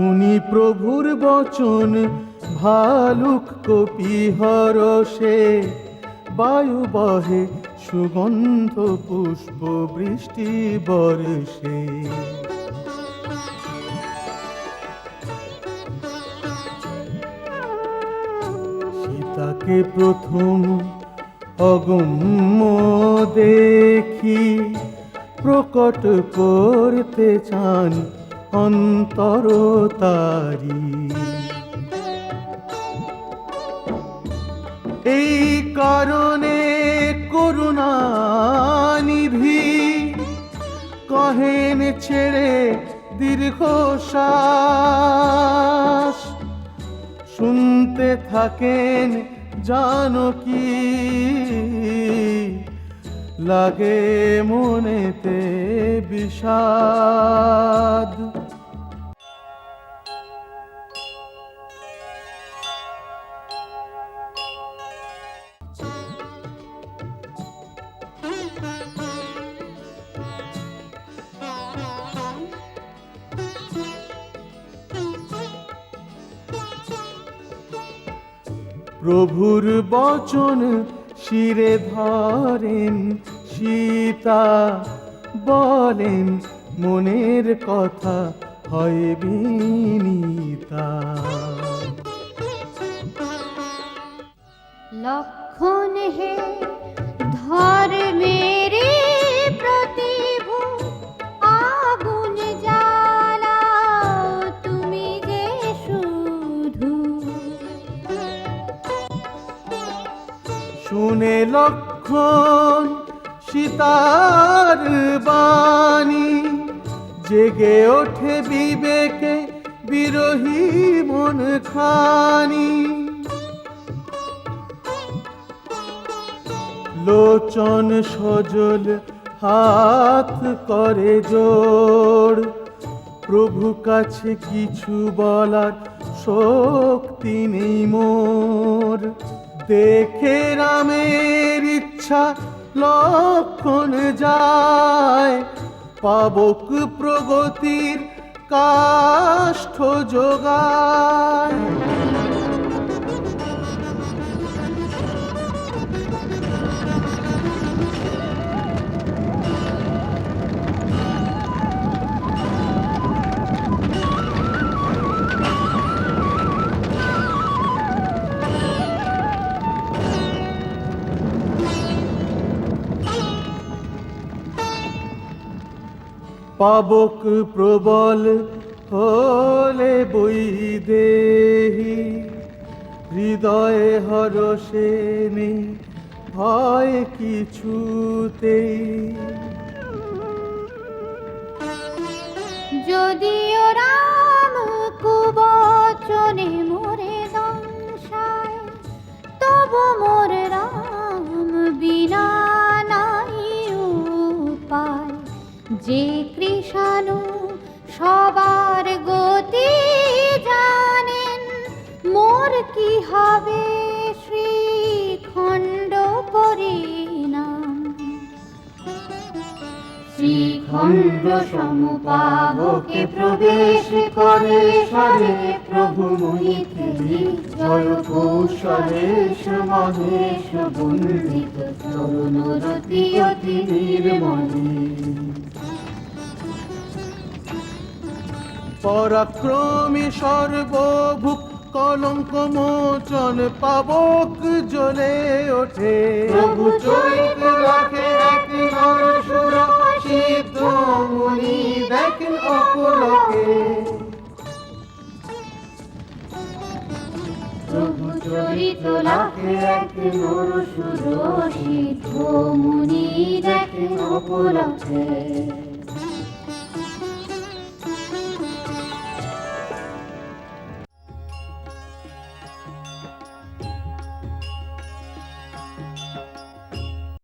শুনি প্রভুর বচন, ভালুক কপি হরষে। বায়ু বহে, সুগন্ধ পুষ্প বৃষ্টি বর্ষে। সীতাকে প্রথম অগম্য দেখি, প্রকট করতে চান অন্তর তারি এই কারণে করুণা নিধি কহেন ছেড়ে দীর্ঘশ্বাস। শুনতে থাকেন জানকি, লাগে মনেতে বিষাদ। প্রভুর বচন শিরে ধরেন সীতা বলেন মনের কথা হয় বিনীতা। লক্ষণ হে শুনে লক্ষণ সীতার বাণী। জেগে ওঠে বিবেকে বিরোহী মন খানি। লোচন সজল হাত করে জোড় প্রভু কাছে কিছু বলার শক্তি নেই মোর। দেখে রামের ইচ্ছা লক্ষণ যায়। পাবক প্রগতির কাষ্ঠ যোগায়। পাবক প্রবল হলে বই দেহি হৃদয়ে হরষে নেই ভয় কিছুতেই। যদিও রাম কুবচনে মোরে দংশায় তবু যে কৃষাণু সবার গতি জানেন, মোর কি হবে শ্রীখণ্ড পরিণাম? শ্রীখণ্ড সমপাবকে প্রবেশ করে সরে প্রভু মহিতে জয় কৌশলেশ মহেশ বন্দিত রতি অতি নির্মলী। পরাক্রমী সর্বভুক কলঙ্ক মোচন পাবক জ্বলে ওঠে। প্রভু চৈত দেখেন অপরকে। লাখে এক মুনি